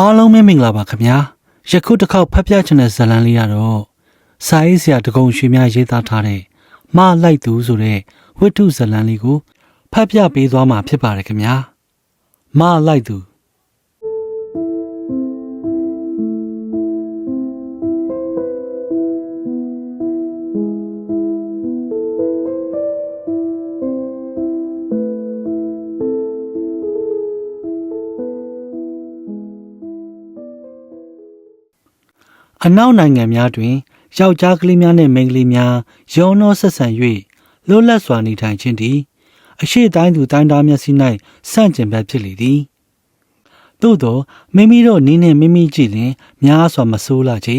အားလုံးပဲမင်္ဂလာပါခင်ဗျာယခုတစ်ခေါက်ဖတ်ပြချင်တဲ့ဇာတ်လမ်းလေးကတော့စာရေးဆရာတကုံရွှေများရေးသားထားတဲ့မလိုက်သူဆိုတဲ့ဝိတ္ထုဇာတ်လမ်းလေးကိုဖတ်ပြပေးသွားမှာဖြစ်ပါတယ်ခင်ဗျာမလိုက်သူ အနောက်နိုင်ငံများတွင်ယောက်ျားကလေးများနှင့်မိန်းကလေးများရောနှောဆက်ဆံ၍လွတ်လပ်စွာနေထိုင်ခြင်းသည်အရှိတိုင်းသူတိုင်းသားမျက်စိ၌ဆန့်ကျင်ဘက်ဖြစ်လေသည်သို့သောမိမိတို့နည်းနှင့်မိမိကြည့်လျင်များစွာမဆိုးလာချေ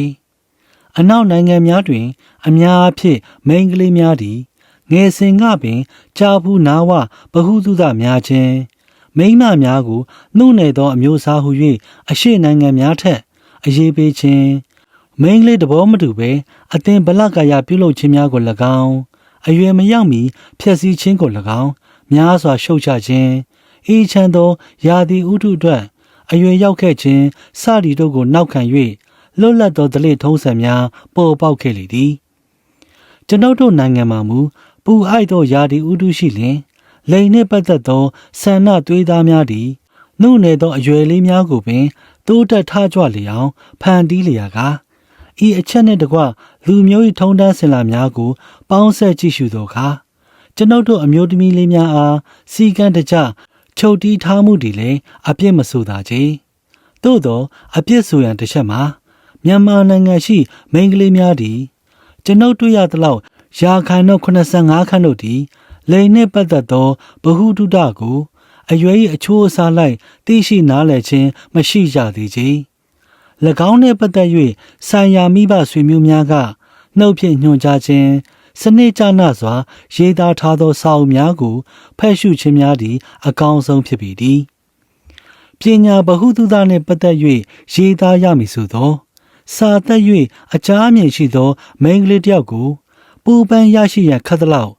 အနောက်နိုင်ငံများတွင် အများအားဖြင့်မိန်းကလေးများသည်ငယ်စဉ်ကပင်ကြာဘူးနာဝဘဟုသုတများခြင်းမိန်းမများကိုနှုတ်နယ်သောအမျိုးအစားဟု၍အရှိနိုင်ငံများထက်အရေးပေးခြင်း မိန်းကလေးတဘောမတူပဲအသင်ဗလကာယပြုလုပ်ခြင်းများကို၎င်းအရွယ်မရောက်မီဖြည့်ဆည်းခြင်းကို၎င်းများစွာရှုတ်ချခြင်းအေးချမ်းသောယာတိဥထုအတွက်အရွယ်ရောက်ခဲ့ခြင်းစသည်တို့ကိုနောက်ခံ၍လွတ်လပ်သောဒလိထုံးစံများပေါ်ပေါက်ခဲ့လေသည်ကျွန်ုပ်တို့နိုင်ငံမှာမူပူအိုက်သောယာတိဥထုရှိလျင်လိန်နှင့်ပတ်သက်သောဆန္ဒသွေးသားများသည်နှုတ်နယ်သောအရွယ်လေးများကိုပင်တိုးတက်ထကြွလေအောင်ဖန်တီးလျာကား ဤအချက်နှင့်တကွလူမျိုး၏ထုံးတမ်းစင်လာများကို ပေါင်းဆက်ကြည့်ရှုသောအခါကျွန်ုပ်တို့အမျိုးသမီးလေးများအားစီကံတကြချုပ်တီးထားမှုတွေလည်းအပြစ်မဆိုသာချေသို့သောအပြစ်ဆိုရန်တစ်ချက်မှာမြန်မာနိုင်ငံရှိ မိန်းကလေးများသည်ကျွန်ုပ်တွေ့ရသလောက်ရာခိုင်နှုန်း85ခန့်တို့သည်လိန်နှင့်ပတ်သက်သောဗဟုတုတကိုအရွယ်၏အချိုးအစားလိုက်သိရှိနားလည်ခြင်းမရှိကြသေးချေ၎င်း နှင့်ပတ်သက်၍ဆိုင်ရာမိဘဆွေမျိုးများကနှုတ်ဖြင့်ညွှန်ကြားခြင်းစနစ်ကျနစွာ ရေးသားထားသောစာအုပ်များကိုဖတ်ရှုခြင်းများသည် အကောင်းဆုံးဖြစ်ပေသည်ပညာဗဟုသုတနှင့်ပတ်သက်၍ရေးသားရမည်ဆိုသော စာသက်၍အကြမ်းအမြင်ရှိသောမိန်းကလေးတစ်ယောက်ကိုပူပန်ရရှိရန်ခက်သလောက်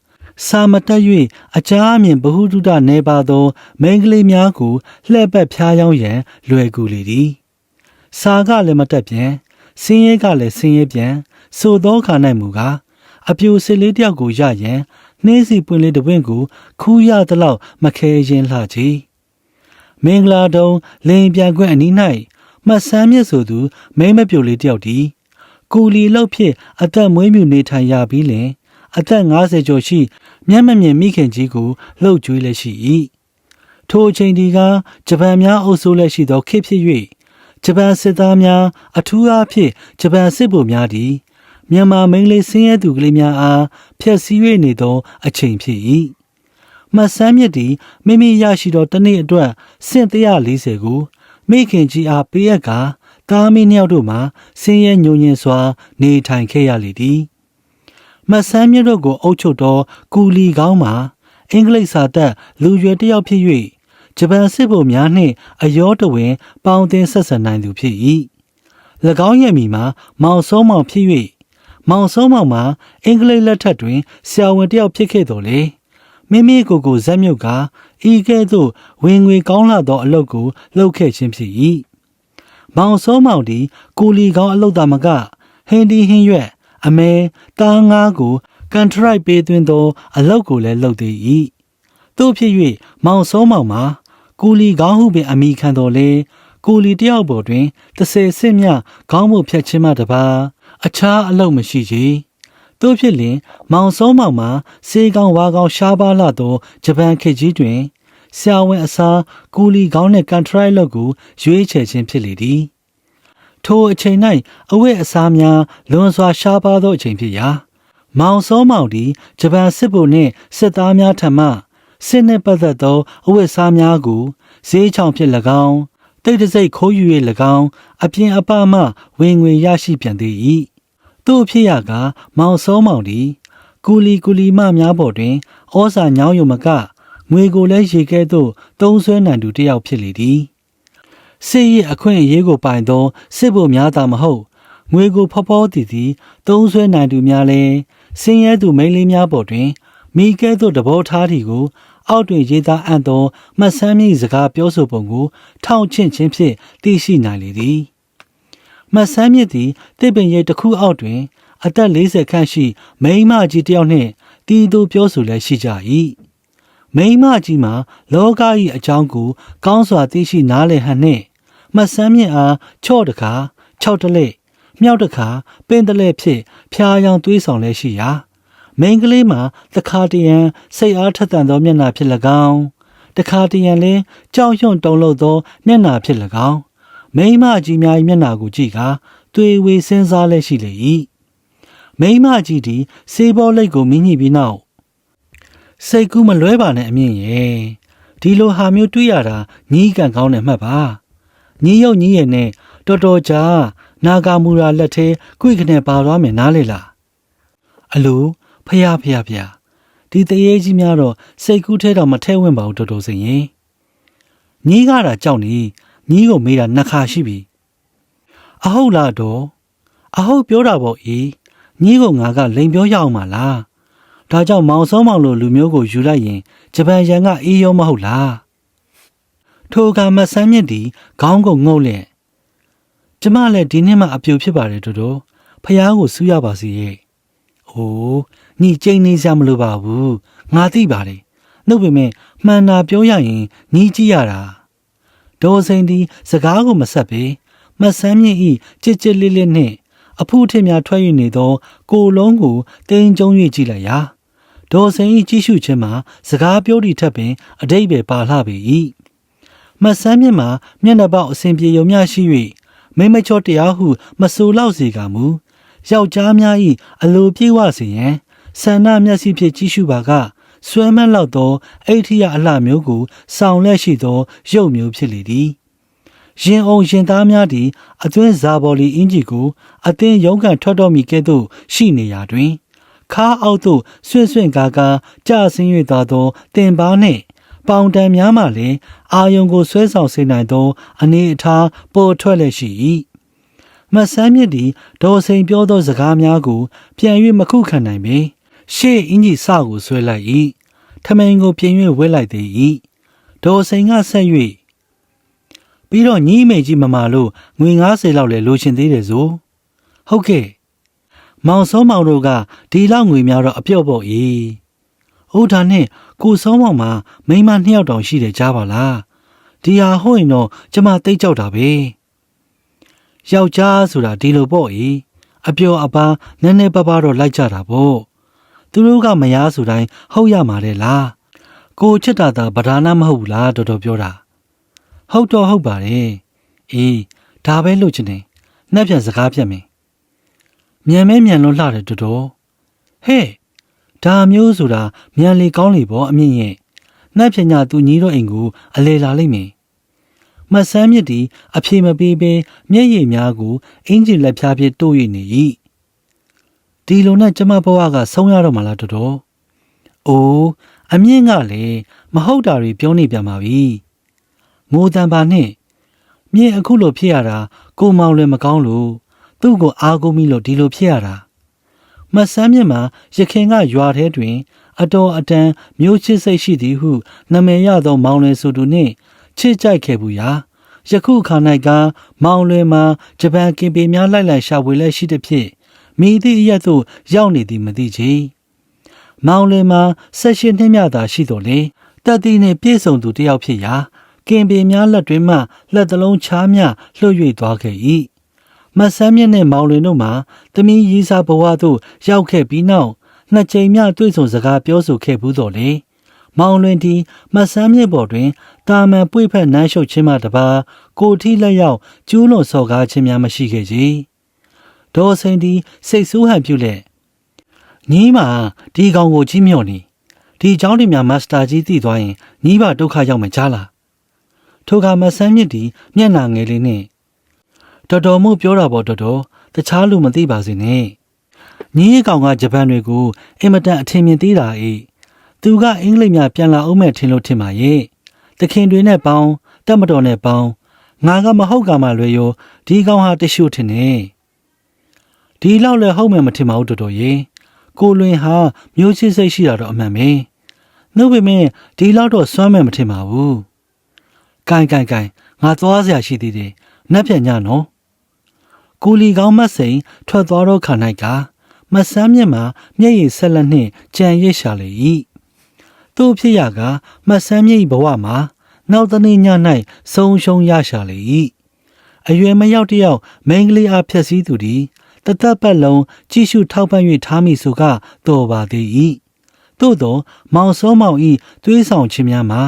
စာမတက်၍အကြမ်းအမြင်ဗဟုသုတနေပါသောမိန်းကလေးများကိုလှည့်ပတ်ဖျားယောင်းရန်လွယ်ကူလေသည် စာကလည်းမတက်ပြန်စင်းရဲကလည်းစင်းရဲပြန်ဆိုသောခါ၌မူကားအပြိုစစ်လေးတစ်ယောက်ကိုရရန်နှင်းစီပွင့်လေးတစ်ပွင့်ကိုခူးရသလောက်မခဲရင်လှချေမင်္ဂလာတုံးလင်ပြန်ခွင့်အနီး၌မှတ်ဆန်းမြတ်ဆိုသူမိမ့်မပြိုလေးတစ်ယောက်ဒီကူလီလောက်ဖြင့်အသက်မွေးမြူနေထိုင်ရပြီးလင်အသက်50ကျော်ရှိ မျက်မမြင်မိခင်ကြီးကိုလှုပ်ကြွေးလက်ရှိ၏ထိုအချိန်ဒီကဂျပန်များအုပ်စိုးလက်ရှိသောခေတ်ဖြစ်၍ ဂျပန်စစ်သားများအထူးအားဖြင့်ဂျပန်စစ်ဗိုလ်များသည်မြန်မာမိန်းကလေးဆင်းရဲသူကလေးများအားဖျက်ဆီး၍နေသောအချိန်ဖြစ်၏မှတ်ဆန်းမြစ်သည်မိမိရရှိသောတစ်နေ့အတွက်စင့်140ကိုမိခင်ကြီးအားပေးအပ်ကာသားမီးနှစ်ယောက်တို့မှဆင်းရဲညှို့ညင်စွာ နေထိုင်ခဲ့ရလေသည်မှတ်ဆန်းမြစ်တို့ကိုအုပ်ချုပ်သောကူလီကောင်းမှာအင်္ဂလိပ်စာသက်လူရွယ်တစ်ယောက်ဖြစ်၍ ဂျပန်စစ်ဗိုလ်များနှင့်အယောတဝင် ပေါင်းတင်ဆက်ဆံနိုင်သူဖြစ်၏၎င်းရဲ့မိမှာမောင်ဆုံးမောင်ဖြစ်၍မောင်ဆုံးမောင်မှာအင်္ဂလိပ်လက်ထက်တွင်ဆရာဝန်တစ်ယောက်ဖြစ်ခဲ့တော်လေမိမိကိုယ်ကိုဇက်မြုပ်ကဤကဲ့သို့ဝင်ငွေကောင်းလာသောအလုပ်ကိုလုပ်ခဲ့ခြင်းဖြစ်၏မောင်ဆုံးမောင်သည်ကိုလီကောင်းအလုပ်သားမကဟင်းဒီဟင်းရွက်အမဲတားငါးကိုကန်ထရိုက်ပေးသွင်းသော အလုပ်ကိုလည်းလုပ်သေး၏တို့ဖြစ်၍မောင်ဆုံးမောင်မှာ ကိုလီကောင်းဟုပင်အမိခံတော်လေကိုလီတယောက်ပေါ်တွင်တစ်ဆယ်ဆင့်မြခေါင်းမှုဖြတ်ခြင်းမှတပါအခြားအလုပ်မရှိချေတို့ဖြစ်လျင် မောင်ဆုံးမောင်မှာစေကောင်းဝါကောင်းရှားပါလာသောဂျပန်ခေတ်ကြီးတွင်ဆရာဝန်အစားကိုလီကောင်းနှင့်ကန်ထရိုက်လုပ်ကိုရွေးချယ်ခြင်းဖြစ်လေသည်ထိုအချိန်၌အဝတ်အစားများလွန်စွာရှားပါသောအချိန်ဖြစ်ရာ မောင်စောမောင်သည်ဂျပန်စစ်ဗိုလ်နှင့်စစ်သားများထံမှ စစ်နှင့်ပတ်သက်သောအဝတ်အစားများကိုဈေးချောင်ဖြစ်၎င်းတိတ်တဆိတ်ခိုးယူ၍၎င်းအပြင်အပမှဝင်ငွေရရှိပြန်သေး၏သူ့အဖြစ်ရကမောင်စောမောင်သည်ကူလီကူလီမများပေါ်တွင်ဩစာညောင်းယုံမကငွေကိုလည်းရေကဲ့သို့သုံးဆွဲနိုင်သူတစ်ယောက်ဖြစ်လေသည်စစ်ရေးအခွင့်အရေးကိုပိုင်သောစစ်ဗိုလ်များသာမဟုတ်ငွေကိုဖောဖောတည်တည်သုံးဆွဲနိုင်သူများလည်းစင်ရဲသူမိန်းလေးများပေါ်တွင်မိကဲ့သို့တဘောထားသည်ကို အောက်တွင်ရေးသားအပ်သောမှတ်ဆန်းမြင့်စကားပြောဆိုပုံကို ထောင်ချင့်ခြင်းဖြင့်သိရှိနိုင်လေသည်မှတ်ဆန်းမြင့်သည်တစ်ပင်ရိပ်တစ်ခုအောက်တွင် အသက်40ခန့်ရှိမိန်းမကြီးတစ်ယောက်နှင့်တီးသူပြောဆိုလည်းရှိကြ၏မိန်းမကြီးမှာလောက၏အကြောင်းကို ကောင်းစွာသိရှိနားလည်ဟန်နှင့်မှတ်ဆန်းမြင့်အားချော့တကား၆တလက်မြောက်တခါပင်တလဲဖြင့်ဖျားယောင်သွေးဆောင်လဲရှိရာ မိန်းကလေးမှာတခါတရံစိတ်အားထက်သန်သောမျက်နှာဖြစ်၎င်းတခါတရံလည်းကြောက်ရွံ့တုန်လှုပ်သောမျက်နှာဖြစ်၎င်းမိန်းမကြီးများ၏မျက်နှာကိုကြည့်ကာသွေးဝေစဉ်းစားလဲရှိလေ၏မိန်းမကြီးသည်စေဘောလိတ်ကိုမြင်ညှိပြီးနောက်စိတ်ကူးမလွဲပါနဲ့အမြင့်ရဲ့ဒီလိုဟာမျိုးတွေးရတာညီးကန်ကောင်းတယ်မှတ်ပါညီးရုပ်ညီးရဲ့နဲ့တော်တော်ကြာနာဂာမူရာလက်ထဲကွိကနေပါသွားမယ်နားလေလားအလို ဖះဖះဖះဒီတရေကြီးများတော့စိတ်ကူးထဲတော့မထဲဝင်ပါဘူးတော်တော်စင်ရင်ညီးကတာကြောက်နေညီးကိုမေးတာနှစ်ခါရှိပြီအဟုတ်လားတော့အဟုတ်ပြောတာပေါ့အေးညီးကိုငါကလိန်ပြောရအောင်မလားဒါကြောင့်မောင်စောမောင်လိုလူမျိုးကိုယူလိုက်ရင်ဂျပန်ရန်ကအေးရောမဟုတ်လားထိုကမဆန်းမြင့်ဒီခေါင်းကိုငုတ်လက်ကျမလည်းဒီနှစ်မှအပြူဖြစ်ပါတယ်တို့တို့ဖះကိုစူးရပါစေရဲ့။အိုး ညီကျိန်နေစရာမလိုပါဘူး။ငါသိပါတယ်။နှုတ်ပေမဲ့မှန်တာပြောရရင်ညီကြည့်ရတာ။ဒေါ်စိန်ဒီစကားကိုမဆက်ပေမဆန်းမြင့်ဤကြစ်ကြစ်လေးလေးနှင့်အဖူးထင်များထွက်၍နေသော ကိုလုံးကိုတင်းကျုံ၍ကြည့်လိုက်ရာဒေါ်စိန်ဤကြည့်ရှုခြင်းမှာစကားပြောသည့်ထက်ပင်အတိတ်ပဲပါလှပေ၏မဆန်းမြင့်မှာမျက်နှာပေါက်အစဉ်ပြေယုံများရှိ၍မိမချောတရားဟု မဆိုလောက်စေကမူယောက်ျားများ၏အလိုပြေဝစေရန် ဆန္ဒမျက်စိဖြင့်ကြည့်ရှုပါကဆွဲမက်လောက်သောအိဋ္ဌိယအလှမျိုးကိုဆောင်လက်ရှိသောရုပ်မျိုးဖြစ်လေသည်ရင်အောင်ရင်သားများသည်အသွင်းဇာဘော်လီအင်ဂျီကိုအသင်းရုံးကန်ထွက်တော်မူကဲ့သို့ရှိနေရာတွင်ခါအောက်သို့ဆွင့်ဆွင့်ကားကားကြဆင်း၍သွားသောတင်ပါနှင့်ပေါင်တန်များမှလည်းအာယုံကိုဆွဲဆောင်စေနိုင်သော အနေအထားပေါ်ထွက်လက်ရှိ၏မဆန်းမြင့်သည်ဒေါ်စိန်ပြောသောစကားများကို ပြန်၍မခုခံနိုင်ပေ ရှေ့အင်ကြီးစကိုဆွဲလိုက်၏ထမိန်ကိုပြင်၍ဝဲလိုက်သေး၏ဒေါ်စိန်ကဆက်၍ပြီးတော့ညီမိတ်ကြီးမမာလို့ငွေ90လောက်လဲလိုချင်သေးတယ်ဆိုဟုတ်ကဲ့မောင်စောမောင်တို့ကဒီလောက်ငွေများတော့အပြော့ပေါ့၏ဟုတ်ဒါနဲ့ကိုစောမောင်မှာမိန်းမနှစ်ယောက်တောင်ရှိတယ်ကြားပါလားဒီဟာဟုတ်ရင်တော့ကျမသိကြောက်တာပဲယောက်ျားဆိုတာဒီလိုပေါ့၏အပျော်အပါနည်းနည်းပါးပါးတော့လိုက်ကြတာပေါ့ သူတို့ကမယားဆိုတိုင်းဟုတ်ရမှာလေလားကိုချစ်တာသာဗဒါနာမဟုတ်ဘူးလားတော်တော်ပြောတာဟုတ်တော့ဟုတ်ပါတယ်အေးဒါပဲလို့ချင်တယ်နှက်ပြန်စကားပြတ်မယ်မြန်မဲမြန်လွန်းလှတယ်တော်တော်ဟဲ့ဒါမျိုးဆိုတာမြန်လေကောင်းလေပေါ့အမြင့်ရဲ့နှက်ပြန်ညာသူညီတော့အိမ်ကိုအလေလာလိမ့်မယ်မဆန်းမြစ်သည်အပြေမပေးဘဲမျက်ရည်များကိုအင်ဂျင်လက်ဖြားဖြင့်တို့၍နေ၏ ဒီလိုနဲ့ကျမဘဝကဆုံးရတော့မှလားတော်တော်အိုးအမြင့်ကလည်းမဟုတ်တာတွေပြောနေပြန်ပါပြီမိုးတန်ပါနဲ့မြင့်အခုလိုဖြစ်ရတာကိုမောင်လည်းမကောင်းလို့သူ့ကိုအားကိုးမိလို့ဒီလိုဖြစ်ရတာမဆန်းမြင့်မှာရခင်ကရွာထဲတွင် အတော်အတန်မျိုးချစ်စိတ်ရှိသည်ဟုနာမည်ရသောမောင်လယ်ဆိုသူနှင့်ချစ်ကြိုက်ခဲ့ဘူးရာယခုခါ၌ကမောင်လွယ်မှာဂျပန်ကင်ပေများလိုက်လိုက်ရှာဖွေလက်ရှိသည်ဖြင့် မိသည့်အရက်သို့ရောက်နေသည်မသိချေမောင်လွယ်မှာဆက်ရှင်နှင်းမြသာရှိတော်လေတက်သည်နှင့်ပြည့်စုံသူတစ်ယောက်ဖြစ်ရာကင်ပေများလက်တွင်မှလက်တလုံးချားမြလှုပ်၍သွားခဲ့၏မဆန်းမြင့်နှင့်မောင်လွင်တို့မှာသမီးရီးစားဘဝသို့ရောက်ခဲ့ပြီးနောက်နှစ်ကြိမ်မြတွေ့ဆုံစကားပြောဆိုခဲ့ဘူးတော်လေမောင်လွင်ဒီမဆန်းမြင့်ပေါ်တွင်တာမန်ပွေဖက်နမ်းရှုပ်ခြင်းမှတပါကိုထီလက်ရောက်ကျူးလွန်စော်ကားခြင်းများမရှိခဲ့ကြ။ ဒေါ်စိန်ဒီစိတ်ဆိုးဟန်ပြုလက်ညီးမဒီကောင်ကိုကြီးမြော့နေဒီเจ้าတင်များမစတာကြီးသိသွားရင်ညီးပါဒုက္ခရောက်မယ်ကြားလားထိုကမဆန်းမြင့်ဒီမျက်နာငယ်လေးနဲ့တော်တော်မှုပြောတာပေါ့တော်တော်တခြားလူမသိပါစေနဲ့ညီးကောင်ကဂျပန်တွေကိုအင်မတန်အထင်မြင်သေးတာအေးသူကအင်္ဂလိပ်များပြန်လာအောင်မဲ့ထင်လို့ထင်ပါရဲ့တခင်တွေနဲ့ပေါင်းတက်မတော်နဲ့ပေါင်းငါကမဟုတ်ကမှလွယ်ရောဒီကောင်ဟာတရှုထင်နေ ဒီလောက်လည်းဟုတ်မယ်မထင်ပါဘူးတော်တော်ရေကိုလွင်ဟာမျိုးချစ်စိတ်ရှိတာတော့အမှန်ပဲနှုတ်ပေမဲ့ဒီလောက်တော့စွမ်းမယ်မထင်ပါဘူး။ကိုင်ကိုင်ကိုင်ငါသွားစရာရှိသေးတယ်။နှက်ပြန်ညနော်။ကိုလီကောင်းမတ်စိန်ထွက်သွားတော့ခါ၌ကမဆန်းမြင့်မှာမျက်ရည်ဆက်လက်နှင့်ကြံရစ်ရှာလေ၏။သူ့ဖြစ်ရကမဆန်းမြင့်၏ဘဝမှာနောက်တနေ့ည၌ဆုံးရှုံးရရှာလေ၏။အရွယ်မရောက်တယောက်မိန်းကလေးအားဖြက်စည်းသူသည် တသက်ပတ်လုံးကြည့်ရှုထောက်ပံ့၍ထားမိဆိုကတော်ပါသေး၏သို့သောမောင်စောမောင်ဤသွေးဆောင်ခြင်းများမှာ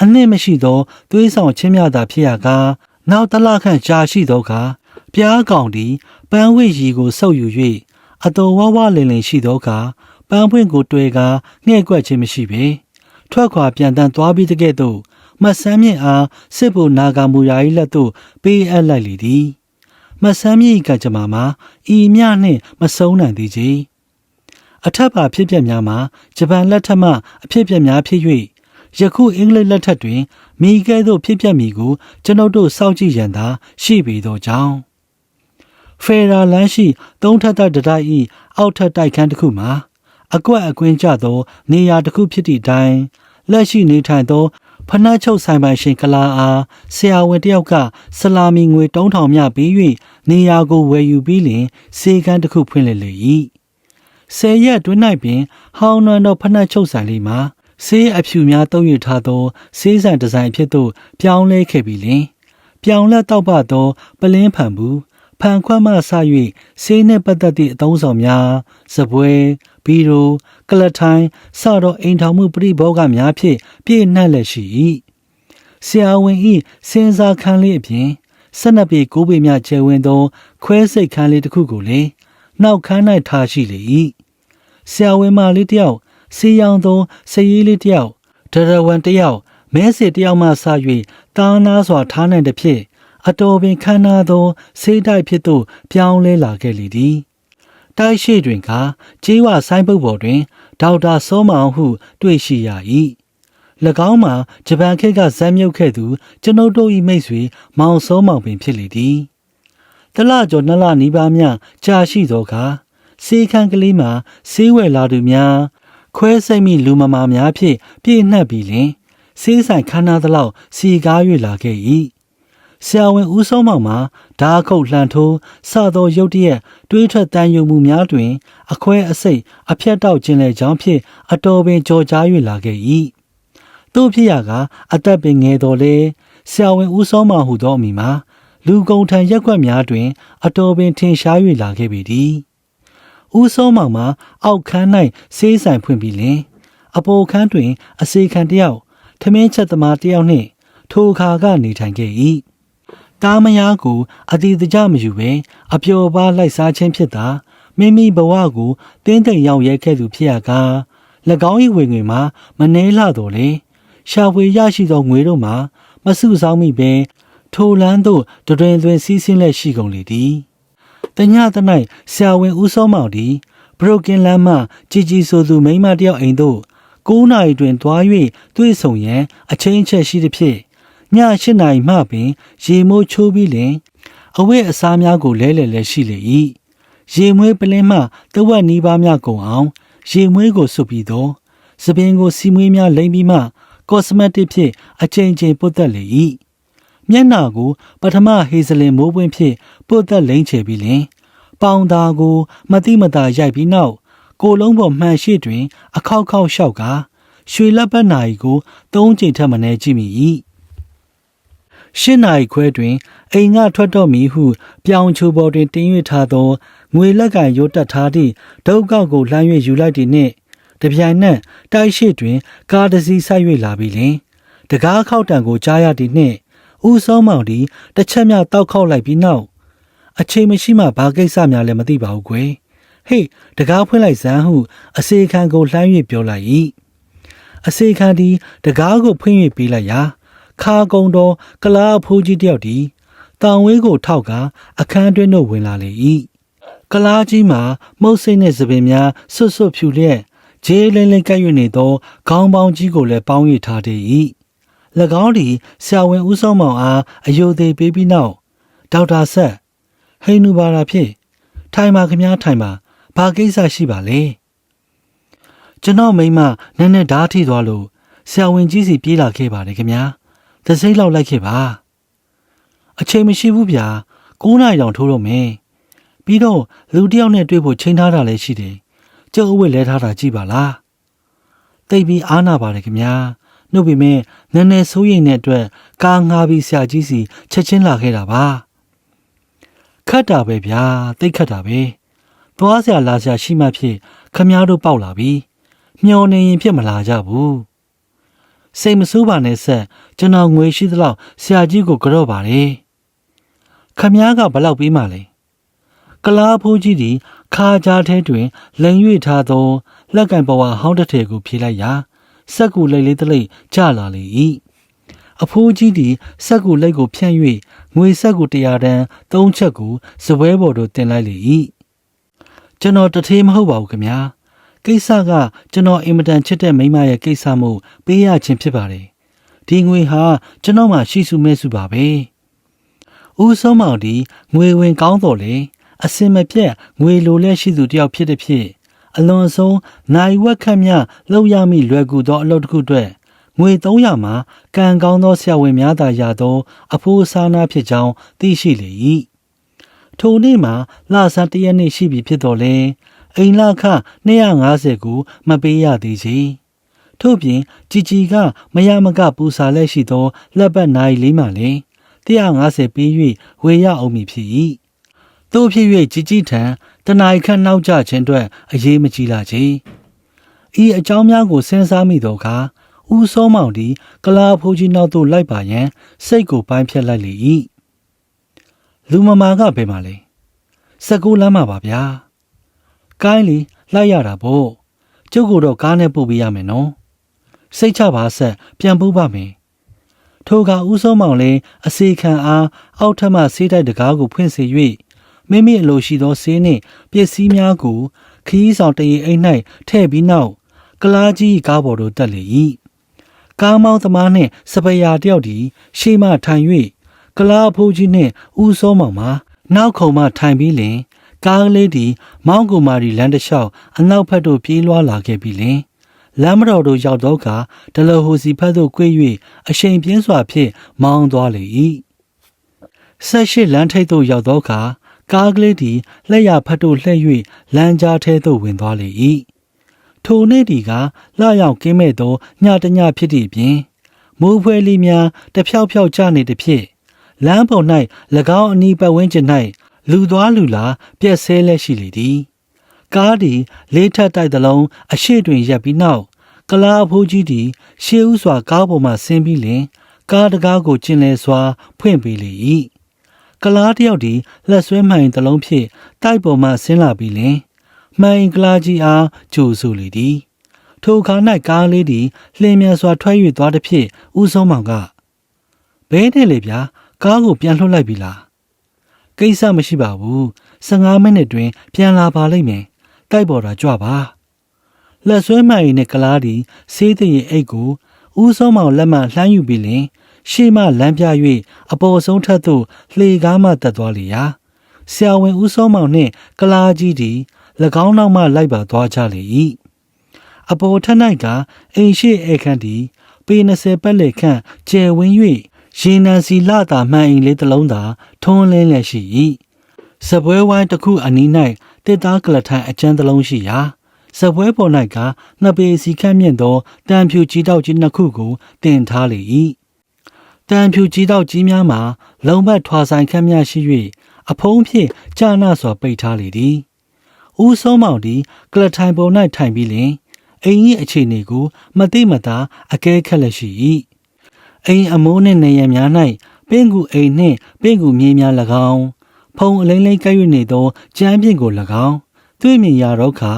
အနှင့်မရှိသောသွေးဆောင်ခြင်းများသာဖြစ်ရကားနောက်တလခန့်ကြာရှိသောအခါပြားကောင်သည်ပန်းဝိရီကိုဆုပ်ယူ၍အတော်ဝဝလင်လင်ရှိသောအခါပန်းပွင့်ကိုတွေ့ကာငှဲ့ကွက်ခြင်းမရှိပေထွက်ခွာပြန်တန်းသွားပြီးတကဲ့သို့မဆန်းမြင့်အားစစ်ဖို့နာဂာမူရာ၏လက်သို့ပေးအပ်လိုက်လေသည် မဆန်းမြင့်၏ကကြမ္မာမှာဤမြနှင့်မဆုံးနိုင်သေးချေအထက်ပါဖြစ်ပျက်များမှာဂျပန်လက်ထက်မှအဖြစ်ပျက်များဖြစ်၍ယခုအင်္ဂလိပ်လက်ထက်တွင်မိကဲ့သို့ဖြစ်ပျက်မည်ကိုကျွန်ုပ်တို့စောင့်ကြည့်ရန်သာရှိပေသောကြောင့်ဖေရာလန်းရှိသုံးထပ်တိုက်တိုက်ဤအောက်ထပ်တိုက်ခန်းတစ်ခုမှာအကွက်အကွင်းကျသော နေရာတစ်ခုဖြစ်သည့်တိုင်လက်ရှိနေထိုင်သော ဖနှက်ချုပ်ဆိုင်ပိုင်ရှင်ကလာအားဆရာဝန်တယောက်ကဆလာမီငွေ3000မြပေး၍နေရာကိုဝယ်ယူပြီးလင်စေကန်းတစ်ခုဖွင့်လှစ်လေ၏ဆယ်ရက်တွင်၌ပင်ဟောင်းနွမ်းသောဖနှက်ချုပ်ဆိုင်လေးမှာဆေးအဖြူများတုံးရထားသောဆေးဆန်ဒီဇိုင်းဖြစ်သို့ပြောင်းလဲခဲ့ပြီးလင်ပြောင်းလဲတောက်ပသောပလင်းဖန်ဘူးဖန်ခွက်မှဆ၍ဆေးနှင့်ပတ်သက်သည့်အသုံးဆောင်များစပွဲဘီရို ကလထိုင်းစသောအိမ်ထောင်မှုပြိဘောဂများဖြင့်ပြည့်နှက်လက်ရှိ၏ဆရာဝန်ဤစင်စာခန်းလေးအပြင်ဆက်နှစ်ပေကိုးပေမြကျယ်ဝန်းသော ခွဲစိတ်ခန်းလေးတစ်ခုကိုလည်းနောက်ခန်း၌ထားရှိလေ၏ဆရာဝန်မလေးတယောက်စီရောင်သောစည်ရေးလေးတယောက်ဒရဝန်တယောက်မဲစေတယောက်မှစ၍တာနာစွာထားနိုင်သည်ဖြင့်အတော်ပင်ခမ်းနားသောဆေးတိုက်ဖြစ်သို့ပြောင်းလဲလာခဲ့လေသည်တိုက်ရှိတွင်ကကျေးဝဆိုင်ပုတ်ပေါ်တွင် ဒေါက်တာစောမောင်ဟု တွေ့ရှိရ၏၎င်းမှာဂျပန်ခေတ်ကဇမ်းမြုပ်ခဲ့သူကျွန်ုပ်တို့၏မိတ်ဆွေမောင်စောမောင်ပင်ဖြစ်လေသည်တလကျော်နှစ်လနီးပါးမြကြာရှိသောအခါစေခန်းကလေးမှာဆေးဝယ်လာသူများခွဲစိတ်မိလူမမာများဖြင့်ပြည့်နှက်ပြီးလင်ဆေးဆိုင်ခန်းနာသလောက်စီကား၍လာခဲ့၏ဆရာဝန်ဦးစောမောင်မှာ ဓာခုတ်လှန်ထိုးစသောရုတ်တရက်တွေးထွက်တန်ယုံမှုများတွင် အခွဲအစိတ်အဖြတ်တောက်ခြင်းလေကြောင်းဖြင့်အတော်ပင်ကြော်ကြား၍လာခဲ့၏သူ့ဖြစ်ရကအသက်ပင်ငယ်တော်လေဆရာဝန်ဦးစောမောင်ဟုသောအမည်မှာလူကုန်ထံရက်ွက်များတွင် အတော်ပင်ထင်ရှား၍လာခဲ့ပေသည်ဦးစောမောင်မှာအောက်ခန်း၌ဆေးဆိုင်ဖွင့်ပြီးလင် အပေါ်ခန်းတွင် အစေခံတယောက်ထမင်းချက်သမားတယောက်နှင့်ထိုအခါကနေထိုင်ခဲ့၏ တားမယားကိုအတိတကြမယူဘဲအပျော်ပါလိုက်စားခြင်းဖြစ်တာမိမိဘဝကိုတင်းတိမ်ရောက်ရဲခဲ့သူဖြစ်ရကား၎င်း၏ဝင်ငွေမှာမနှဲလှတော်လေရှာဖွေရရှိသောငွေတို့မှာမစုဆောင်းမိဘဲထိုလန်းသို့တွင်တွင်စီးဆင်းလက်ရှိကုန်လေသည်တညတ၌ဆရာဝန်ဦးစောမောင်သည်ဘရုတ်ကင်လမ်းမှជីជីဆိုသူမိန်းမတယောက်အိမ်သို့9နာရီတွင်သွား၍တွေ့ဆုံရန်အချင်းချက်ရှိသည်ဖြင့် ည8နာရီမှပင် ရေမိုးချိုးပြီးလင်အဝတ်အစားများကိုလဲလှယ်လဲရှိလေ၏ရေမွေးပလင်းမှတဝက်နီးပါးများကုန်အောင် ရေမွေးကိုစွပ်ပြီးတော့သပင်ကိုစီမွေးများလိမ့်ပြီးမှ ကော့စမက်တစ်ဖြင့်အချိန်ချင်းပုတ်သက်လေ၏မျက်နာကိုပထမဟေဇလင်မိုးပွင့်ဖြင့်ပုတ်သက်လိမ့်ချေပြီးလင်ပေါင်သားကိုမတိမတာရိုက်ပြီးနောက်ကိုလုံးပေါ်မှန်ရှိတွင် အခောက်ခောက်လျှောက်ကရွှေလက်ပတ်နာရီကိုသုံးချိန်ထက်မနည်းကြည့်မိ၏ ရှင်းနာရီခွဲတွင်အိမ်ငါထွက်တော့မည်ဟုပြောင်ချိုပေါ်တွင်တင်း၍ထားသောငွေလက်ကင်ရိုးတက်ထားသည့်ဒုက္ခကိုလှမ်း၍ယူလိုက်သည်နှင့်တပြိုင်နက်တိုက်ရှိတွင် ကားတစ်စီးဆိုက်၍လာပြီလင်တကားခောက်တံကိုကြားရသည်နှင့်ဦးစောမောင်သည်တစ်ချက်မြောက်တောက်ခောက်လိုက်ပြီးနောက်အချိန်မရှိမှဘာကိစ္စများလည်းမသိပါဘူးကွယ်ဟေ့တကားဖွင့်လိုက်စမ်းဟုအစေခံကိုလှမ်း၍ပြောလိုက်၏အစေခံသည်တကားကိုဖွင့်၍ပေးလိုက်ရာ ခါကုံတော်ကလားဖိုးကြီးတယောက်သည်တောင်ဝေးကိုထောက်ကအခန်းတွင်းသို့ဝင်လာလေ၏ကလားကြီးမှာမုတ်စိတ်နှင့်သပင်များဆွတ်ဆွတ်ဖြူလျက်ဂျေးလင်းလင်းကပ်၍နေသောခေါင်းပေါင်းကြီးကိုလည်းပေါင်း၍ထားသေး၏၎င်းသည်ဆရာဝန်ဦးဆောင်မောင်အားအယုသေးပေးပြီးနောက်ဒေါက်တာဆက်ဟိနူဘာရာဖြင့်ထိုင်ပါခမားထိုင်ပါဘာကိစ္စရှိပါလဲကျွန်တော်မိန်းမနည်းနည်းဓာတ်ထိသွားလို့ဆရာဝန်ကြီးစီပြေးလာခဲ့ပါတယ်ခင်ဗျာ။ တစ်စိမ့်လောက်လိုက်ခဲ့ပါ။အချိန်မရှိဘူးဗျာ။9နာရီတောင်ထိုးတော့မယ်။ပြီးတော့လူတစ်ယောက်နဲ့တွေ့ဖို့ချိန်ထားတာလည်းရှိတယ်။ကျုပ်အဝတ်လဲထားတာကြည့်ပါလား။တိတ်ပြီးအားနာပါတယ်ခင်ဗျာ။နှုတ်ပေမဲ့နည်းနည်းစိုးရိမ်တဲ့အတွက်ကားငှားပြီးဆရာကြီးစီချက်ချင်းလာခဲ့တာပါ။ခတ်တာပဲဗျာတိတ်ခတ်တာပဲ။သွားဆရာလာဆရာရှိမှဖြစ်ခမားတို့ပေါက်လာပြီ။မျောနေရင်ဖြစ်မလာကြဘူး။ စိတ်မဆိုးပါနဲ့ဆက်ကျွန်တော်ငွေရှိသလောက်ဆရာကြီးကိုကြော့ပါတယ်။ခမားကဘယ်လောက်ပေးမှလဲ။ကလားဖိုးကြီးဒီခါကြားထဲတွင်လိန်၍ထားသောလက်ကင်ပဝါဟောင်းတစ်ထည်ကိုဖြေလိုက်ရာစက်ကူလိတ်လေးတစ်လိတ်ကျလာလေ၏အဖိုးကြီးသည်စက်ကူလိတ်ကိုဖြန့်၍ငွေစက်ကူ100တန်းသုံးချက်ကိုစပွဲပေါ်သို့တင်လိုက်လေ၏ကျွန်တော်တထေးမဟုတ်ပါဘူးခင်ဗျာ ကိစ္စကကျွန်တော်အင်မတန်ချစ်တဲ့မိန်းမရဲ့ကိစ္စမို့ပေးရခြင်းဖြစ်ပါတယ်ဒီငွေဟာကျွန်တော်မှရှိစုမဲစုပါပဲဦးစောမောင်ဒီငွေဝင်ကောင်းတော်လေအစင်မပြတ်ငွေလိုလက်ရှိသူတယောက်ဖြစ်တဲ့ဖြစ်အလွန်ဆုံးနိုင်ဝက်ခန့်မြလောက်ရမိလွယ်ကူသောအလုပ်တစ်ခုအတွက်ငွေ300မှာကံကောင်းသောဆရာဝန်များသာရသော အဖိုးအစားနာဖြစ်ကြောင်းသိရှိလေ၏ထိုနေ့မှာလဆန်းတရက်နေ့ရှိပြီဖြစ်တော်လဲ အိမ်လခ250ကိုမပေးရသေးချေထို့ပြင်ကြည်ကြည်ကမရမကပူစာလက်ရှိသောလက်ပတ်နိုင်လေးမှလည်း150ပေး၍ဝေရအောင်မည်ဖြစ်၏သို့ဖြစ်၍ကြည်ကြည်ထံတနအိခန့်နှောက်ကြခြင်းအတွက်အရေးမကြီးလာချေဤအကြောင်းများကိုစဉ်းစားမိသောအခါဦးစောမောင်သည်ကလာဖိုးကြီးနောက်သို့လိုက်ပါရန်စိတ်ကိုပိုင်းဖြတ်လိုက်လေ၏လူမမာကဘယ်မှာလဲစကူလမ်းမှာပါဗျာ ကိုင်းလီလိုက်ရတာပေါ့ကျုပ်ကတော့ကားနဲ့ပို့ပေးရမယ်နော်စိတ်ချပါဆက်ပြန်ပို့ပါမယ်ထိုကဦးစောမောင်လည်းအစီခံအားအောက်ထပ်မှဆေးတိုက်တကားကိုဖွင့်စေ၍မိမိအလိုရှိသောဆေးနှင့်ပစ္စည်းများကိုခီးဆောင်တရေအိမ်၌ထည့်ပြီးနောက်ကလားကြီးကားပေါ်သို့တက်လေ၏ကားမောင်းသမားနှင့်စပယ်ယာတယောက်သည်ရှေ့မှထိုင်၍ကလားအဖိုးကြီးနှင့်ဦးစောမောင်မှာနောက်ခုံမှထိုင်ပြီးလင် ကားလေးသည်မောင်းကူမာရီလမ်းတစ်လျှောက်အနောက်ဘက်သို့ပြေးလွှားလာခဲ့ပြီးလင်လမ်းမတော်သို့ရောက်တော့ကဒလဟိုစီဖက်သို့ကွေ့၍အရှိန်ပြင်းစွာဖြင့်မောင်းသွားလေ၏ဆက်ရှိလမ်းထိပ်သို့ရောက်တော့ကကားကလေးသည်လက်ရဖတ်တို့လှည့်၍လမ်းကြားထဲသို့ဝင်သွားလေ၏ထိုနေ့ဒီကလှရောက်ကင်းမဲ့သောညတညဖြစ်သည့်အပြင်မိုးဖွဲလေးများတဖြောက်ဖြောက်ကျနေသည်ဖြစ်လမ်းပေါ်၌၎င်းအနီးပတ်ဝန်းကျင်၌ လူသွားလူလာပြက်ဆဲလက်ရှိလေသည်ကားသည်လေးထပ်တိုက်သလုံးအရှိတွင်ရပ်ပြီးနောက်ကလာအဖိုးကြီးသည်ရှေးဥစွာကားပေါ်မှဆင်းပြီးလင် ကားတကားကိုကျင်လဲစွာ ဖွင့်ပေးလေ၏ကလားတယောက်ဒီလက်ဆွဲမှန်တလုံးဖြင့်တိုက်ပေါ်မှဆင်းလာပြီးလင်မှန်ကလားကြီးအားကြိုဆိုလေသည်ထိုအခါ၌ကားလေးသည်လှင်မြန်စွာထွက်၍သွားသည်ဖြင့်ဦးဆုံးမောင်ကဘဲနဲ့လေဗျာကားကိုပြန်လှုပ်လိုက်ပြီလား ကိစ္စမရှိပါဘူး15မိနစ်တွင် ပြန်လာပါလိမ့်မယ်တိုက်ပေါ်တာကြွပါလက်ဆွဲမှန်ရင်နဲ့ကလားသည်ဆေးတဲ့ရင်အိတ်ကိုဦးဆုံးမောင်လက်မှလှမ်းယူပြီးလင်ရှေ့မှလမ်းပြ၍အပေါ်ဆုံးထပ်သို့လှေကားမှတက်သွားလေရာဆရာဝန်ဦးစောမောင်နှင့်ကလာကြီးသည်၎င်းနောက်မှလိုက်ပါသွားကြလေ၏အပေါ်ထက်၌ကအိမ်ရှိအခန်းသည်ပေ20ပတ်လည်ခန့်ကျယ်ဝန်း၍ ရေနံစီလတာမှန်အိမ်လေးတစ်လုံးသာထွန်းလင်းလျက်ရှိ၏စပွဲဝိုင်းတစ်ခုအနီး၌တစ်သားကလထိုင်အကျန်းတစ်လုံးရှိရာစပွဲပေါ်၌ကနှစ်ပေစီခန့်မြင့်သောတံဖြူကြီးတောက်ကြီးနှစ်ခုကိုတင်ထားလေ၏တံဖြူကြီးတောက်ကြီးများမှာလုံဘတ်ထွာဆိုင်ခန့်များရှိ၍အဖုံးဖြင့်ကြာနာစွာပိတ်ထားလေသည်ဦးစောမောင်သည်ကလထိုင်ပေါ်၌ထိုင်ပြီးလင်အိမ်၏အခြေအနေကိုမသိမသာအကဲခက်လက်ရှိ၏ အိမ်အမိုးနှင့်နေရများ၌ပင့်ကူအိမ်နှင့်ပင့်ကူမြေးများ၎င်းဖုံအလိမ့်လိမ့်ကဲ့၍နေသောကြမ်းပြင်ကို၎င်းတွေ့မြင်ရတော့ခါ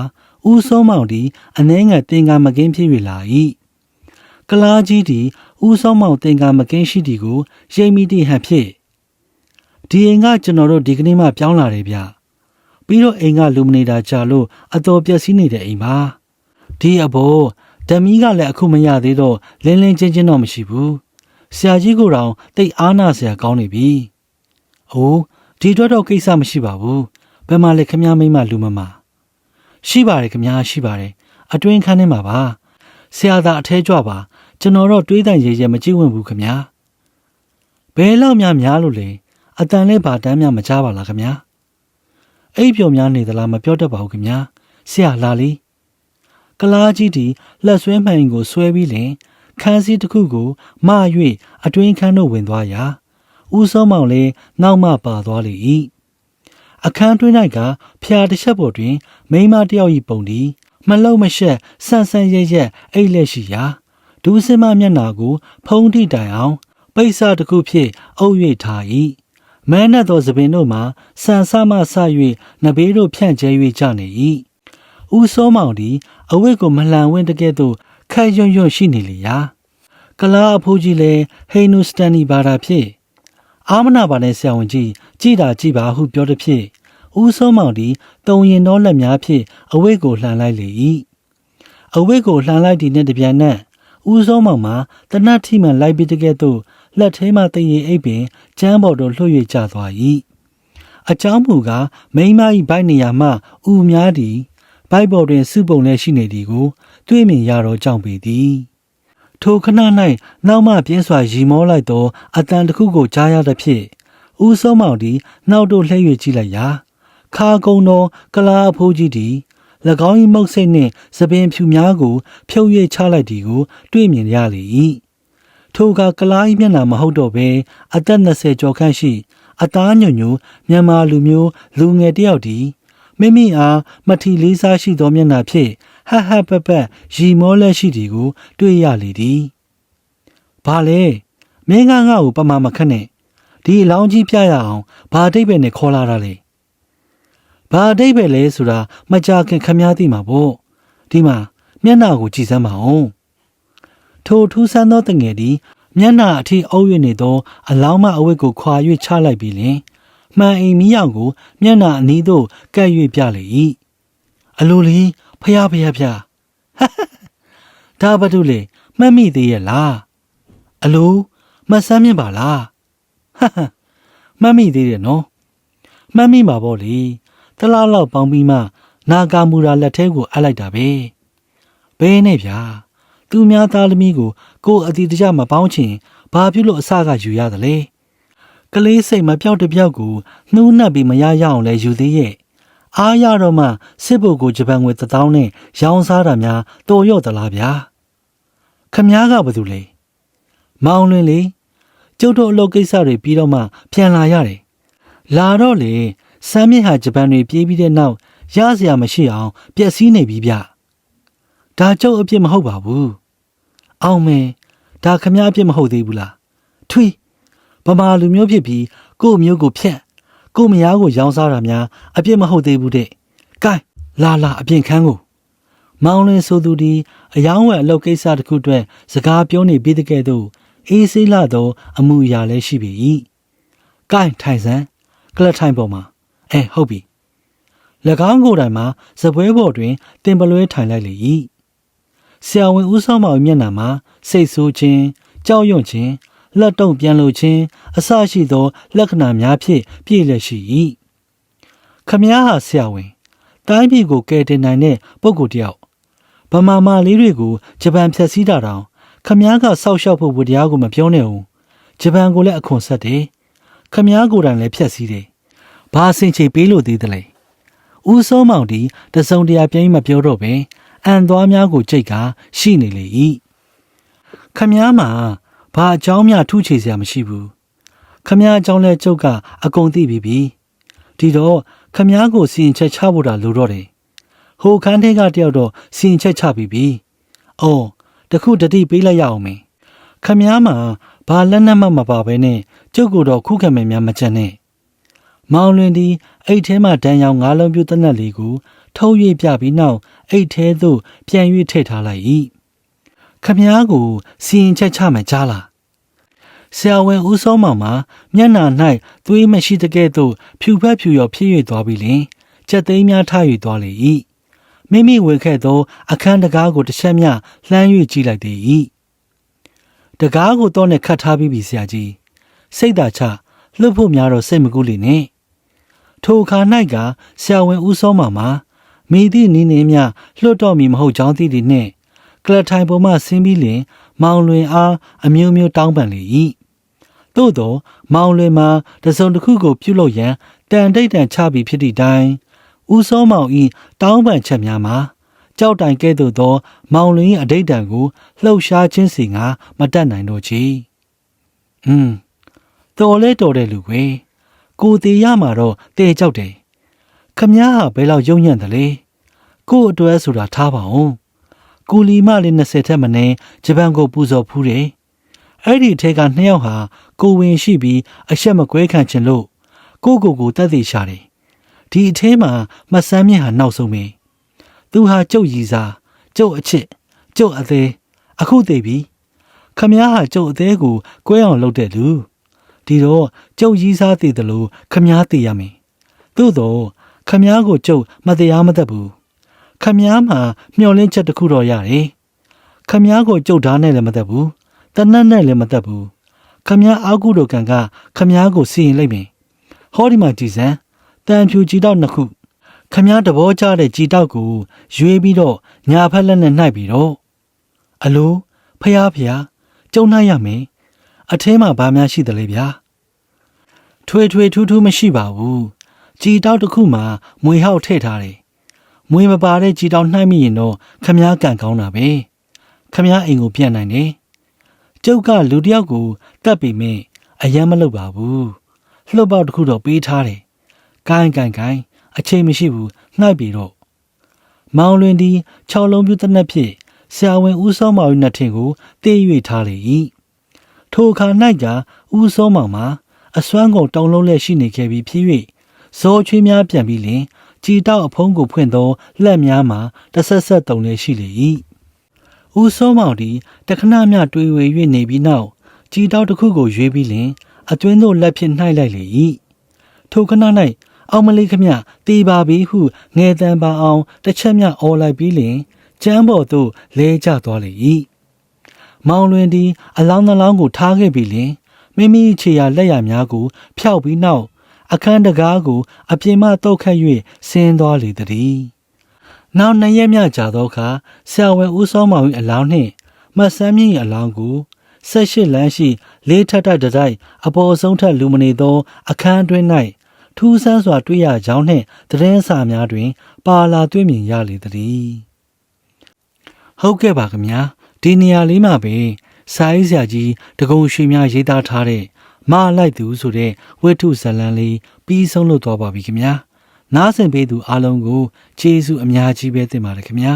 ဦးစောမောင်သည်အနှဲငယ်တင်ကာမကင်းဖြစ်၍လာ၏ကလားကြီးသည်ဦးစောမောင်တင်ကာမကင်းရှိသည်ကိုရိပ်မိသည့်ဟန်ဖြစ်ဒီအိမ်ကကျွန်တော်တို့ဒီကနေ့မှပြောင်းလာတယ်ဗျပြီးတော့အိမ်ကလူမနေတာကြာလို့အတော်ပျက်စီးနေတဲ့အိမ်ပါဒီအဘောဓမီကလည်းအခုမရသေးတော့လင်းလင်းချင်းချင်းတော့မရှိဘူး ဆရာကြီးကိုတောင်တိတ်အားနာဆရာကောင်းနေပြီအိုးဒီအတွက်တော့ကိစ္စမရှိပါဘူးဘယ်မှာလဲခမည်းမိမလူမမရှိပါတယ်ခမည်းရှိပါတယ်အတွင်းခန်းထဲမှာပါဆရာသာအထဲကြွပါကျွန်တော်တော့တွေးတန်ရေရဲမကြည့်ဝင်ဘူးခင်ဗျာဘယ်လောက်များများလို့လဲအတန်လေးပါတန်းများမကြားပါလားခင်ဗျာအိပ်ပျော်များနေသလားမပြောတတ်ပါဘူးခင်ဗျာဆရာလာလီကလားကြီးတီလက်ဆွဲမှန်ကိုဆွဲပြီးလင် ခန်းစည်းတစ်ခုကိုမ၍အတွင်းခန်းသို့ဝင်သွားရာဦးစောမောင်လည်းနောက်မှပါသွားလေ၏အခန်းတွင်း၌ကဖျာတစ်ချက်ပေါ်တွင် မိန်းမတစ်ယောက်၏ပုံဒီမလုံမရှက်ဆန်ဆန်ရဲရဲအိတ်လက်ရှိရာဒူးစင်မမျက်နာကို ဖုံးထိတိုင်အောင်ပိတ်စတစ်ခုဖြင့်အုပ်၍ထား၏မဲနဲ့သောသပင်တို့မှာဆန်ဆမဆ၍နဘေးတို့ဖြန့်ကျဲ၍ကြနေ၏ဦးစောမောင်သည်အဝတ်ကိုမလှန်ဝင်းတကဲ့သို့ ခက်ရွံ့ရွံ့ရှိနေလေရာကလာအဖိုးကြီးလည်းဟိနူစတန်နီဘာသာဖြင့်အာမနာပါနဲ့ဆရာဝန်ကြီးကြည်တာကြည်ပါဟုပြောသည်ဖြင့်ဦးစောမောင်သည်တုံရင်သောလက်များဖြင့်အဝတ်ကိုလှန်လိုက်လေ၏အဝတ်ကိုလှန်လိုက်သည့်နှင့်တပြန်နက်ဦးစောမောင်မှာတနတ်ထိမှန်လိုက်ပြီးတကဲ့သို့လက်ထဲမှတည်ရင်အိပ်ပင်ကျမ်းပေါ်သို့လှုပ်၍ကျသွား၏အကြောင်းမူကားမိန်းမ၏ဘိုက်နေရာမှဥများသည်ဘိုက်ပေါ်တွင်စုပုံလည်းရှိနေသည်ကို တွေ့မြင်ရတော့ကြောင့်ပေသည်ထိုခဏ၌နောက်မှပြင်းစွာရီမောလိုက်သောအတန်တစ်ခုကိုကြားရသဖြင့်ဦးစောမောင်သည်နောက်တို့လှည့်၍ကြည့်လိုက်ရာခါကုံသောကလာအဖိုးကြီးသည်၎င်း၏မုတ်စိတ်နှင့်သပင်ဖြူများကို ဖြုတ်၍ချလိုက်သည်ကို တွေ့မြင်ရလေ၏ထိုကကလာ၏မျက်နှာမဟုတ်တော့ဘဲအသက်20ကျော်ခန့်ရှိ အသားညွညွမြန်မာလူမျိုးလူငယ်တယောက်သည်မိမိအားမထီလေးစားရှိသောမျက်နှာဖြင့် ဟဟပပရီမောလက်ရှိသည်ကို တွေ့ရလေသည်။ဘာလဲမင်းကငါ့ကိုပမာမခက်နဲ့ဒီအလောင်းကြီးပြရအောင်ဘာအတိတ်ပဲနဲ့ခေါ်လာတာလဲ။ဘာအတိတ်ပဲလဲဆိုတာမကြခင်ခမားသိမှာပေါ့။ဒီမှာမျက်နှာကိုကြည့်စမ်းပါဦး။ထိုထူးဆန်းသောတငယ်သည်မျက်နှာအထိအုပ်ရနေသော အလောင်းမအဝတ်ကိုခွာ၍ချလိုက်ပြီးလင်မှန်အိမ်မီးရောင်ကို မျက်နှာအနီးသို့ကပ်၍ပြလေ၏အလိုလီ ဖျားဖျားဖျားဒါဘာတို့လေမှတ်မိသေးရဲ့လားအလိုမဆမ်းမြင်ပါလားဟဟမှတ်မိသေးတယ်နော်မှတ်မိပါပေါ့လေတလားလောက်ပေါင်းပြီးမှနာဂာမူရာလက်ထဲကိုအပ်လိုက်တာပဲဘဲနဲ့ဗျာသူများသားသမီးကိုကိုယ်အတီတကြမပေါင်းချင်ဘာဖြစ်လို့အစကယူရသလဲကလေးစိတ်မပြောက်တပြောက်ကိုနှူးနှက်ပြီးမရရအောင်လဲယူသေးရဲ့ အားရတော့မှစစ်ဘုတ်ကိုဂျပန်ငွေ1000နဲ့ရောင်းစားတာများတော်ရော့သလားဗျာခမားကဘာလို့လဲမောင်လွင်လေကျုပ်တို့အလုပ်ကိစ္စတွေပြီးတော့မှပြန်လာရတယ်လာတော့လေစမ်းမြင့်ဟာဂျပန်တွေပြေးပြီးတဲ့နောက်ရစရာမရှိအောင်ပျက်စီးနေပြီဗျဒါကျုပ်အပြစ်မဟုတ်ပါဘူးအောင်မင်းဒါခမားအပြစ်မဟုတ်သေးဘူးလားထွေးဗမာလူမျိုးဖြစ်ပြီးကို့မျိုးကိုဖြတ် ကို့မယားကိုရောင်းစားတာများအပြစ်မဟုတ်သေးဘူးတဲ့။ကဲလာလာအပြင်ခန်းကိုမောင်လင်းဆိုသူဒီအယောင်းဝယ်အလုပ်ကိစ္စတစ်ခုအတွက်စကားပြောနေပြီးတဲ့ကဲ့သို့အေးဆေးလာသောအမှုအရာလည်းရှိပေ၏။ကဲထိုင်စမ်းကလတ်ထိုင်ပေါ်မှာအဲဟုတ်ပြီ။၎င်းကိုယ်တိုင်မှာစပွဲပေါ်တွင်တင်ပလွဲထိုင်လိုက်လေ၏။ဆရာဝန်ဦးဆောင်မောင်မျက်နှာမှာစိတ်ဆိုးခြင်းကြောက်ရွံ့ခြင်း လက်တုံပြန်လိုခြင်းအစရှိသော လက္ခဏာများဖြင့်ပြည့်လက်ရှိ၏ခမည်းဟာဆရာဝန်တိုင်းပြည်ကိုကယ်တင်နိုင်တဲ့ပုဂ္ဂိုလ်တယောက်ဗမာမာလေးတွေကိုဂျပန်ဖြတ်စည်းတာတောင်ခမည်းကစောက်ရှောက်ဖို့ဝတရားကိုမပြောနဲ့ဦးဂျပန်ကိုလည်းအခွန်ဆက်တယ်ခမည်းကိုယ်တိုင်လည်းဖြတ်စည်းတယ်ဘာစင်ချေပေးလို့သေးတယ်လဲဦးစောမောင်ဒီတစုံတရာပြင်းမပြောတော့ပဲအန်သွားများကိုကြိတ်ကရှိနေလေ၏ခမည်းမှာ ဘာအကြောင်းများထူးချေစရာမရှိဘူးခမည်းအကြောင်းလဲကျုပ်ကအကုန်သိပြီးပြီဒီတော့ခမည်းကိုစီရင်ချက်ချဖို့တာလိုတော့တယ်ဟိုခန်းထဲကတယောက်တော့စီရင်ချက်ချပြီးပြီအော်တခုတတိပေးလိုက်ရအောင်မင်းခမည်းမှာဘာလက်နက်မှမပါဘဲနဲ့ကျုပ်ကတော့ခုခံမယ်များမချင်နဲ့မောင်လွင်ဒီအိတ်ထဲမှာဒဏ်ရောင်ငါးလုံးပြူတနက်လေးကိုထုတ်၍ပြပြီးနောက်အိတ်ထဲသို့ပြန်၍ထည့်ထားလိုက်၏ ခမည်းကိုစီရင်ချက်ချမယ်ကြားလားဆရာဝန်ဦးစောမောင်မှာမျက်နှာ၌သွေးမရှိတကဲ့သို့ဖြူဖက်ဖြူရောဖြစ်၍သွားပြီးလင်ကြက်သိမ်းများထား၍သွားလေ၏မိမိဝေခဲ့သော အခန်းတကားကိုတစ်ချက်မျှလှမ်း၍ကြည့်လိုက်သေး၏တကားကိုတော့နဲ့ခတ်ထားပြီးပြီဆရာကြီးစိတ်သာချလှုပ်ဖို့များတော့စိတ်မကူးလေနဲ့ထိုအခါ၌ကဆရာဝန်ဦးစောမောင်မှာမိသည့်နည်းနည်းများလွတ်တော့မီမဟုတ်ကြောင်းသိသည်နှင့် ကလထိုင်ပေါ်မှဆင်းပြီးလင် မောင်လွင်အားအမျိုးမျိုးတောင်းပန်လေ၏သို့သော မောင်လွင်မှာတစုံတစ်ခုကိုပြုလုပ်ရန်တန်တိတ်တန်ချပြီးဖြစ်သည့်တိုင်ဦးစောမောင်၏တောင်းပန်ချက်များမှာကြောက်တိုင်ကဲ့သို့သော မောင်လွင်၏အတိတ်တန်ကိုလှုပ်ရှားခြင်းစီငါမတတ်နိုင်တော့ချေ။อืมတော်လဲတော်တဲ့လူကွယ်ကိုသေးရမှာတော့တဲကြောက်တယ်ခမည်းဟာဘယ်လောက်ယုံညံ့တယ်လဲကို့အတွက်ဆိုတာထားပါအောင် ကိုလီမလေး20ထက်မနည်းဂျပန်ကိုပူဇော်ဖူးတယ်အဲ့ဒီထဲကနှစ်ယောက်ဟာကိုဝင်ရှိပြီးအဆက်မကွဲခံချင်လို့ကိုကိုကိုတတ်သိရှာတယ်ဒီအထဲမှာမဆန်းမြင့်ဟာနောက်ဆုံးပဲသူဟာကျုပ်ရည်စားကျုပ်အချစ်ကျုပ်အသေးအခုသိပြီခမည်းဟာကျုပ်အသေးကိုကွဲအောင်လုပ်တဲ့လူဒီတော့ကျုပ်ရည်စားသိတယ်လို့ခမည်းသိရမယ်သို့တော့ခမည်းကိုကျုပ်မတရားမတတ်ဘူး ခမည်းမှာမျောလင်းချက်တစ်ခုတော့ရတယ်ခမည်းကိုကျုပ်ဓာတ်နဲ့လည်းမတတ်ဘူးတနတ်နဲ့လည်းမတတ်ဘူးခမည်းအာကုတို့ကံကခမည်းကိုစီရင်လိုက်မယ်ဟောဒီမှာကြည်စံတန်ဖြူကြည်တော့နှစ်ခုခမည်းတဘောကြတဲ့ကြည်တော့ကိုရွေးပြီးတော့ညာဖက်လက်နဲ့နှိုက်ပြီးတော့အလိုဖះဖះကျုံနှိုက်ရမယ်အထဲမှာဘာများရှိသလဲဗျာထွေထွေထူးထူးမရှိပါဘူးကြည်တောက်တစ်ခုမှာမွေဟောက်ထည့်ထားတယ် မွေမပါတဲ့ကြည်တောက်နှိုက်မိရင်တော့ခမားကန်ကောင်းတာပဲခမားအိမ်ကိုပြန်နိုင်တယ်ကျုပ်ကလူတစ်ယောက်ကိုတတ်ပြီးမင်းအယမ်းမလုပ်ပါဘူးလှုပ်ပေါက်တစ်ခုတော့ပေးထားတယ်ကိုင်းကိုင်းကိုင်းအချိန်မရှိဘူးနှိုက်ပြီးတော့မောင်လွင်ဒီ6လုံးပြူတစ်နက်ဖြစ်ဆရာဝန်ဦးစောမောင်၏နှစ်ထင်ကိုတေး၍ထားလေ၏ထိုအခါ၌ကဦးစောမောင်မှာအစွမ်းကုန်တောင်းလုံးလက်ရှိနေခဲ့ပြီးဖြစ်၍ဇောချွေးများပြန်ပြီးလင် ကြည်တောက်အဖုံးကိုဖွင့်သောလက်များမှာတဆက်ဆက်တုံလည်းရှိလေ၏ဦးစောမောင်ဒီတခဏမျှတွေးဝေ၍နေပြီးနောက်ကြည်တောက်တစ်ခုကိုရွေးပြီးလင်အတွင်းသို့လက်ဖြင့်နှိုက်လိုက်လေ၏ထိုခဏ၌အောင်မလေးခမတေးပါပြီဟုငယ်တန်ပါအောင်တစ်ချက်မျှအော်လိုက်ပြီးလင်ကျမ်းပေါ်သို့လဲကျသွားလေ၏မောင်လွင်ဒီအလောင်းနှလောင်းကိုထားခဲ့ပြီးလင်မိမိခြေရလက်ရများကိုဖျောက်ပြီးနောက် အခန်းတကားကို အပြင်မှတုတ်ခတ်၍ဆင်းသွားလေသည်။နောက်နှစ်ရက်မြကြာသောအခါဆရာဝန်ဦးစောမောင်၏အလောင်းနှင့်မဆန်းမြင့်၏အလောင်းကိုဆက်ရှိလမ်းရှိ လေးထပ်တိုက်တစ်တိုက်အပေါ်ဆုံးထက်လူမနေသော အခန်းတွင်၌ထူးဆန်းစွာတွေ့ရကြောင်းနှင့်သတင်းစာများတွင် ပါလာတွေ့မြင်ရလေသည်။ဟုတ်ကဲ့ပါခင်ဗျာဒီနေရာလေးမှာပဲစာရေးဆရာကြီးတကုံရွှေများရေးသားထားတဲ့ မလိုက်သူဆိုတဲ့ဝိထုဇလံလေးပြီးဆုံးလို့တော့ပါပြီခင်ဗျာနားဆင်ပေးသူအားလုံးကိုကျေးဇူးအများကြီးပဲတင်ပါတယ်ခင်ဗျာ